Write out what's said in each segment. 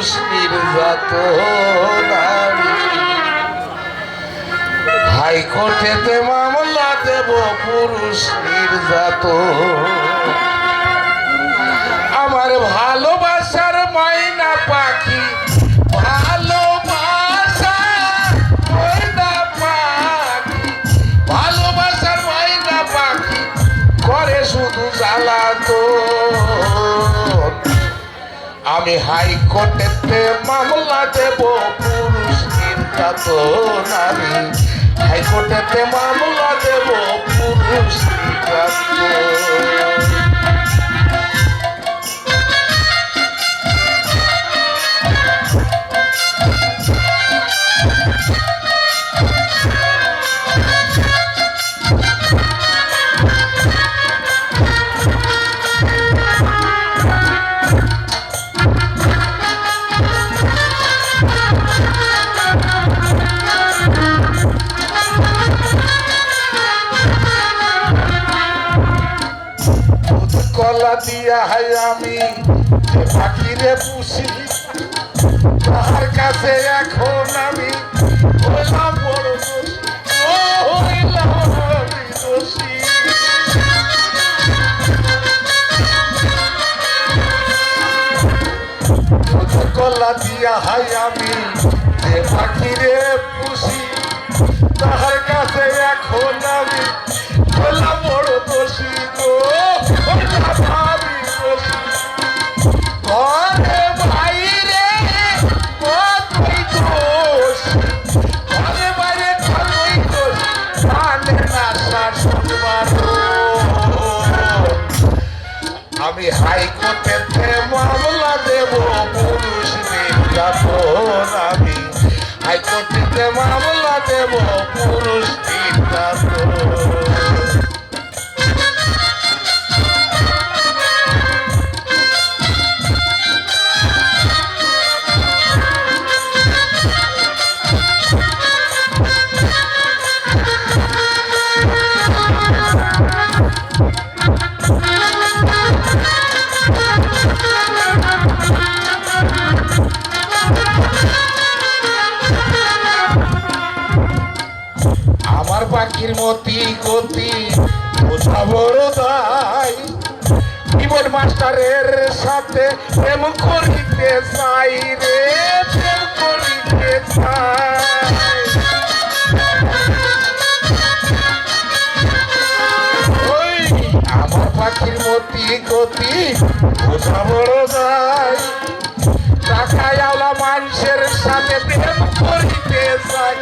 পুরুষ যত হাইকোর্টেতে মামলা দেব পুরুষ নির্যাত আমার ভালোবাসার আমি হাইকোর্টেতে মামলা দেব পুরুষ নির্যাত আমি হাইকোর্টেতে মামলা দেব পুরুষ নির্যাতন দিয়া হাই আমি পাখিরে পুষি, তাহার কাছে এখন আমি হইলাম বড় ও হইলাম দোষী। কলা দিয়া হাই আমি, যে পাখিরে পুষি, তাহার কাছে এখন আমি হইলাম বড় দোষী গো। মাস্টারের সাথে প্রেম করিতে চাই রে, প্রেম করিতে চাই। আমার পাখির মতি গতি বোঝা বড় দায় টাকায় মানুষের সাথে প্রেম করিতে চাই।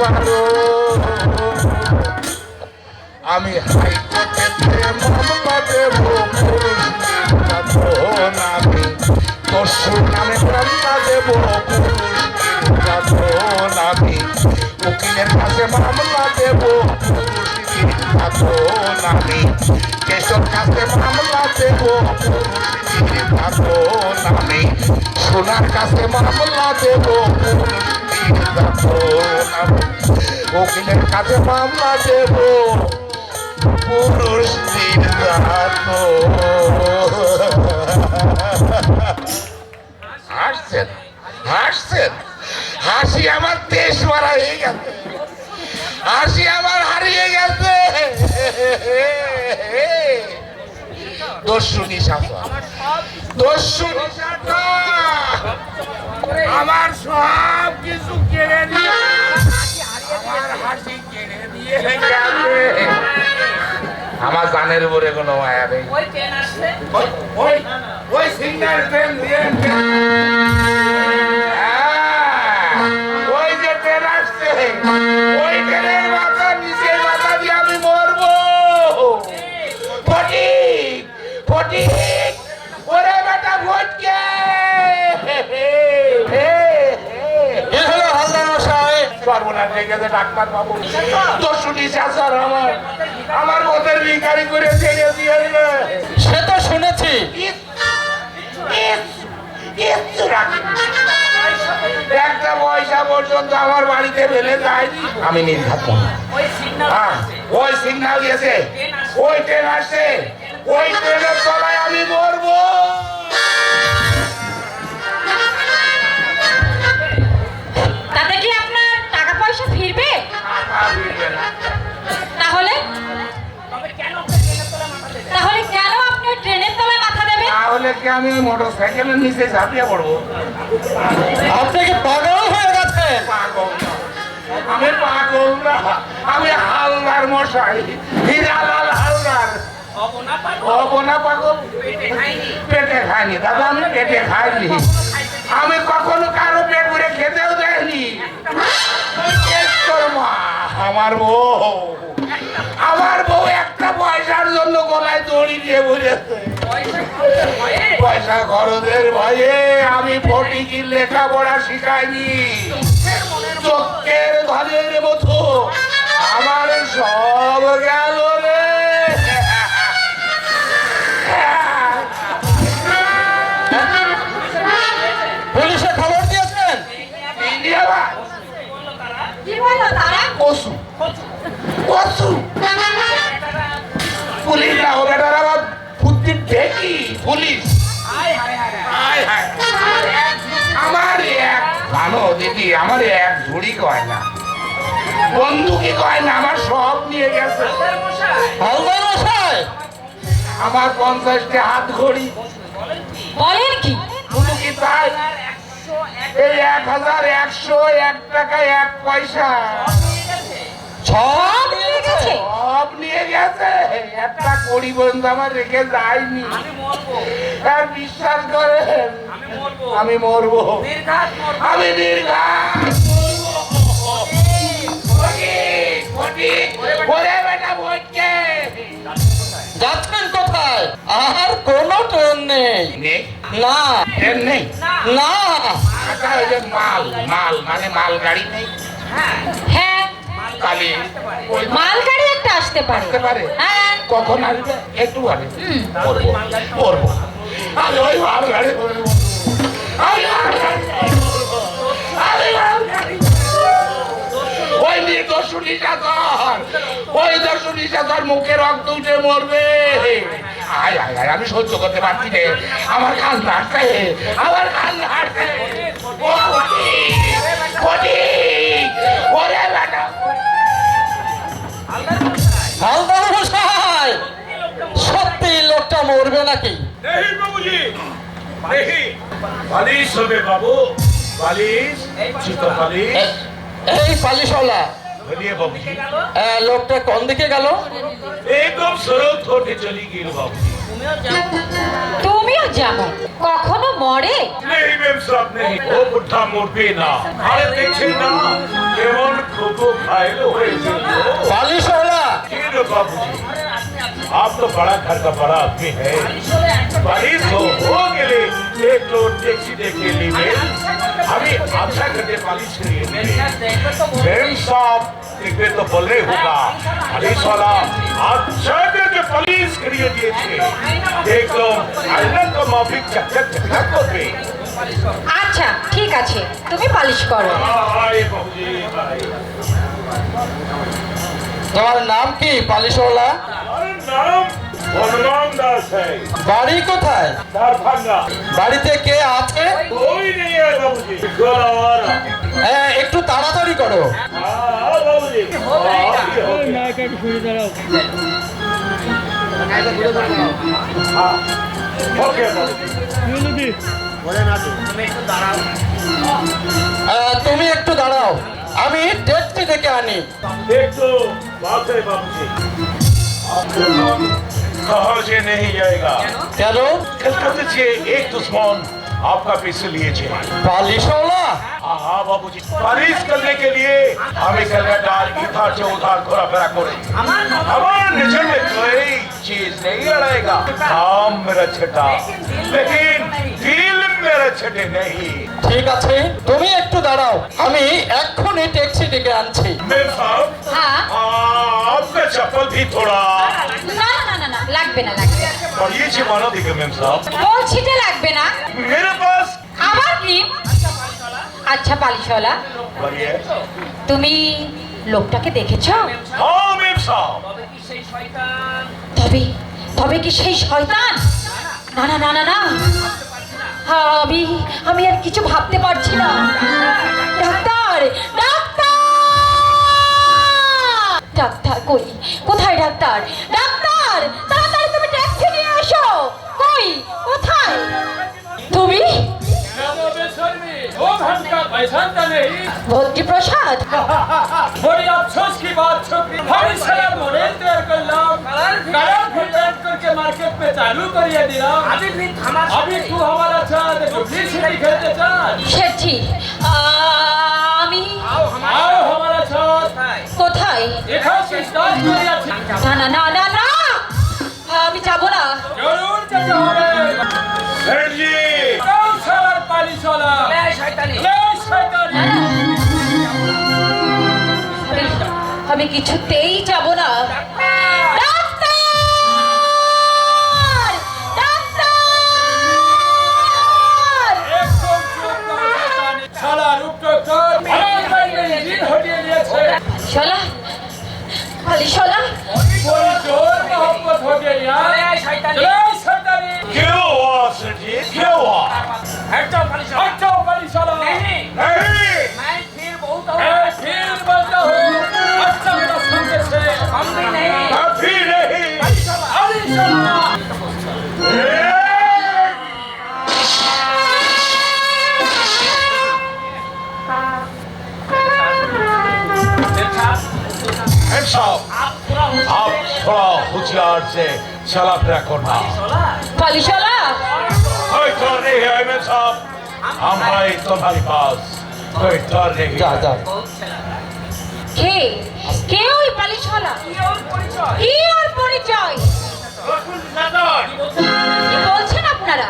শাসন আমি হাইকোর্টেতে মামলা দেব পুরুষ আমি দস্যু নামে মামলা দেব নির্যাতন আমি। উকিলের কাছে মামলা দেব নির্যাতন আমি কেশর কাছে মামলা দেব পুরুষ আমি সোনার কাছে মামলা দেব পুরুষ উকিলের কাছে মামলা দেব। পুরুষ হাসছেন হাসছেন। হাসি আমার দেশ মারা হয়ে গেছে। হাসি আমার হারিয়ে গেছে। দস্যুনি শাসন দস্যুনি শাসন আমার সব কিছু আমার জানের উপরে কোনো মায়া নেই। ওই সিগন্যাল ট্রেন দিয়ে হ্যাঁ, ওই যে ট্রেন আসছে সর্বনাশ হয়ে গেছে ডাক্তার বাবু। আমার। আমার করে ছেড়ে দিয়ে সে তো শুনেছি। একটা পয়সা পর্যন্ত আমার বাড়িতে ফেলে যায়নি। আমি নির্ঘাত মনে ওই সিগন্যাল হ্যাঁ, গেছে ওই ট্রেন আসছে। ওই ট্রেনের তলায় আমি মরবো। তাহলে কি আমি মোটর সাইকেলের নিচে ঝাঁপিয়ে পড়ব। আপনি কি পাগল হয়ে গেছেন পাগল আমি পাগল না। আমি হালদার মশাই। হিরালাল হালদার। অবনা পাগল, পেটে খাইনি দাদা আমি পেটে খাইনি। আমি কখনো কারও পেট ভরে খেতেও দেয়নি। আমার বউ। আমার বউ একটা পয়সার জন্য গলায় দড়ি দিয়ে বলেছে পয়সা খরচের ভয়ে আমি ফটিকির লেখাপড়া শিখাইনি। চোখের ঘরের মতো আমার সব গেল আমার এক ঝুড়ি কয় না। বন্ধুকে কয় না আমার সব নিয়ে গেছে। আমার পঞ্চাশটা হাত ঘড়ি। বলেন কি? শুধু কি তাই? এই এক হাজার একশো এক টাকা এক পয়সা। সব সব নিয়ে গেছে? একটা কড়ি পর্যন্ত আমার রেখে যায়নি। আমি আর বিশ্বাস করেন আমি মরবো। আমি নির্ঘাত যাচ্ছেন কোথায়? আর কোনো ট্রেন নেই। না। ট্রেন নেই? না। আচ্ছা মাল মাল মানে মাল গাড়ি নেই? হ্যাঁ। হ্যাঁ। কালি একটা আসতে পারে। আসতে পারে। হ্যাঁ। কখন আসবে? একটু পরে করব ওই মাল গাড়ি ওই ওই মুখে রক্ত উঠে মরবে। আয় আয় আয় আমি সহ্য করতে পারছি রে আমার কান নাড়ছে আমার কান নাড়ছে ও ফটিক, ফটিক, ওরে বেটা। হালদার মশাই সত্যি লোকটা মরবে নাকি? বালিশ হবে বাবু বালিশ বালিশ এই পালিশওয়ালা। লোকটা কোন দিকে গেল? তুমিও যাব কখনো মরে? নেই ম্যাম না। আরে না কেমন খুব খাইলো হয়েছে বালিশওয়ালা বাবুজি आप तो बड़ा घर का बड़ा आदमी है চলে একটা बारिश हो हो गए एक लोग टैक्सी देखे लिए अभी अच्छा करते बारिश करिए দেখবে তো বলবে। मैम साहब एक बार तो बोल रहे होगा पुलिस वाला अच्छा करके पुलिस करिए दिए थे देख लो आईना का माफी चक्कर चक्कर को पे আচ্ছা ঠিক আছে তুমি পালিশ করো आए बाबूजी आए তোমার নাম কি পালিশওয়ালা বাড়ি কোথায়? বাড়িতে কে আছে? হ্যাঁ একটু তাড়াতাড়ি করো। তুমি একটু দাঁড়াও। আমি ডেটটি থেকে আনি। একটু है बाबूजी कहाँ से नहीं जाएगा কেন कलकत्ते से एक दुश्मन आपका पैसे लिए थे পালিশওয়ালা हाँ बाबूजी बारिश करने के लिए हमें कलकत्ता इधर से उधर घोरा फेरा करे আমার কথা हमारे नजर में कोई चीज नहीं लड़ेगा काम मेरा छठा लेकिन दिल मेरा छठे नहीं ঠিক আছে তুমি একটু দাঁড়াও আমি এক্ষুনি ট্যাক্সি ডেকে আনছি मैं साहब হ্যাঁ आ, आपका चप्पल भी थोड़ा না না না না লাগবে না লাগবে না। बढ़िए से मानो दिखे मैम साहब বলছি যে লাগবে না मेरे पास আবার কি আচ্ছা পালিশলা बोलिए তুমি লোকটাকে দেখেছো हाँ मेम साहब তবে তবে কি সেই শয়তান না না না না না আমি আমি আর কিছু ভাবতে পারছি না ডাক্তার ডাক্তার ডাক্তার কই কোথায় ডাক্তার ডাক্তার তাড়াতাড়ি তুমি ট্যাক্সি নিয়ে এসো কই কোথায় তুমি ভক্তি প্রসাদ বড়ি আফসোস কি বাত ছোকরি हर सारा मॉडल तैयार कर लाओ कलर कलर भी पैक करके मार्केट में चालू करिए दिलाओ अभी भी हमारा अभी तू हमारा साथ डुप्लीकेट खेलते चल शेठी आमी आओ हमारा কোথায়? আমি কিছুতেই যাব না শোলা খালি শোলা कोई जोर मोहब्बत हो गई यार ले शैतानी ले शैतानी थोड़ा होशियार से चला फिरा करना খালি শোলা कोई डर नहीं है मेम साहब हम भाई तुम्हारे पास कोई डर नहीं যা है যা কে কে ওই পালি শোলা কি ওর পরিচয় কি বলছেন আপনারা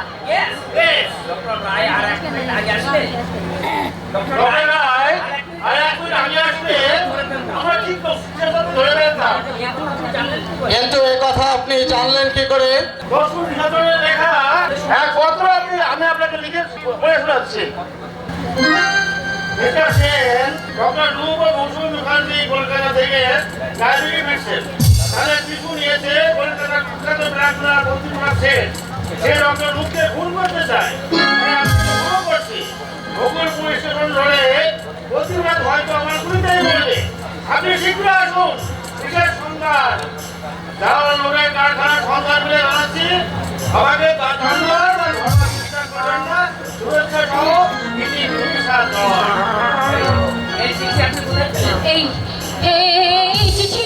কিন্তু জানলেন কি করে? আমি আপনাকে লিখে পড়ে শোনাচ্ছি। এটা সেন মৌসুমী মুখার্জি, কলকাতা থেকে ডায়াবেটিক মেডিসিন। তাহলে কিছু নিয়েছে কলকাতার বিখ্যাত ব্রাহ্মণা বন্ধুরা সেন। সে ডক্টর রূপকে খুন করতে চায়। আমার গুলিতেই বলবে। আপনি শীঘ্র আসুন, বিশেষ সংবাদ। কারখানা মিলে জানাচ্ছি। তার এই এই এই চিঠি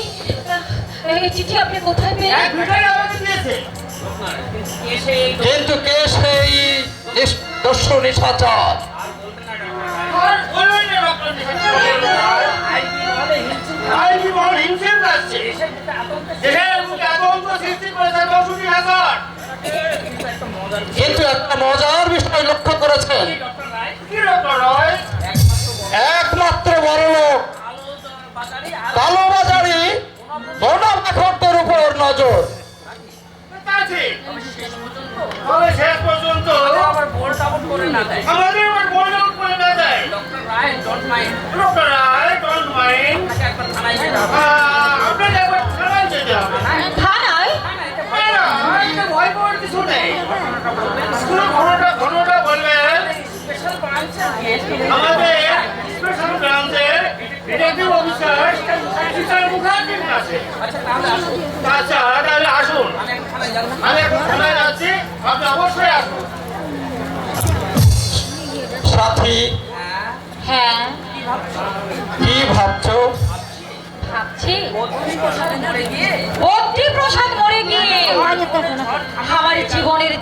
এই চিঠি আপনি কোথায় পেলেন? এক মিনিট আমাকে দিয়েছে। কিন্তু কে সেই দস্যু নিশাচর? আইবি মহল হিংসের যাচ্ছে দেশের বুকে আতঙ্ক সৃষ্টি করেছে দশটি হাজার কিন্তু একটা মজার বিষয় লক্ষ্য করেছেন। ডক্টর রয় একমাত্র বড় লোক কালোবাজারি মোনা পাখরদের উপর নজর। শেষ পর্যন্ত আমাদের বড় করে না দেয় ডক্টর রায় ডোন্ট মাইন্ড। আমাদের স্পেশাল ব্রাঞ্চের ডিটেকটিভ অফিসার মুখার্জির কাছে। আচ্ছা তাহলে আসুন।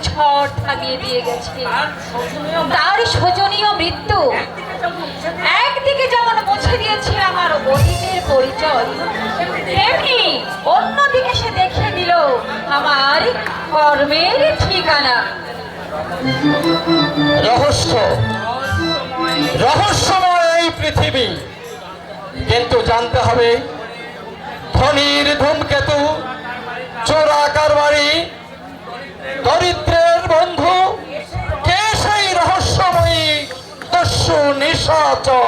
ঝড় থামিয়ে দিয়ে গেছে। তার শোচনীয় মৃত্যু একদিকে যেমন মুছে দিয়েছে আমার অতীতের পরিচয়, তেমনি অন্যদিকে সে দেখিয়ে দিল আমার কর্মের ঠিকানা। রহস্য। রহস্যময় এই পৃথিবী। কিন্তু জানতে হবে, ধনির ধূমকেতু চোরা কারবারি দরিদ্রের বন্ধু কে সেই রহস্যময়ী দস্যু নিশু নিশাচর?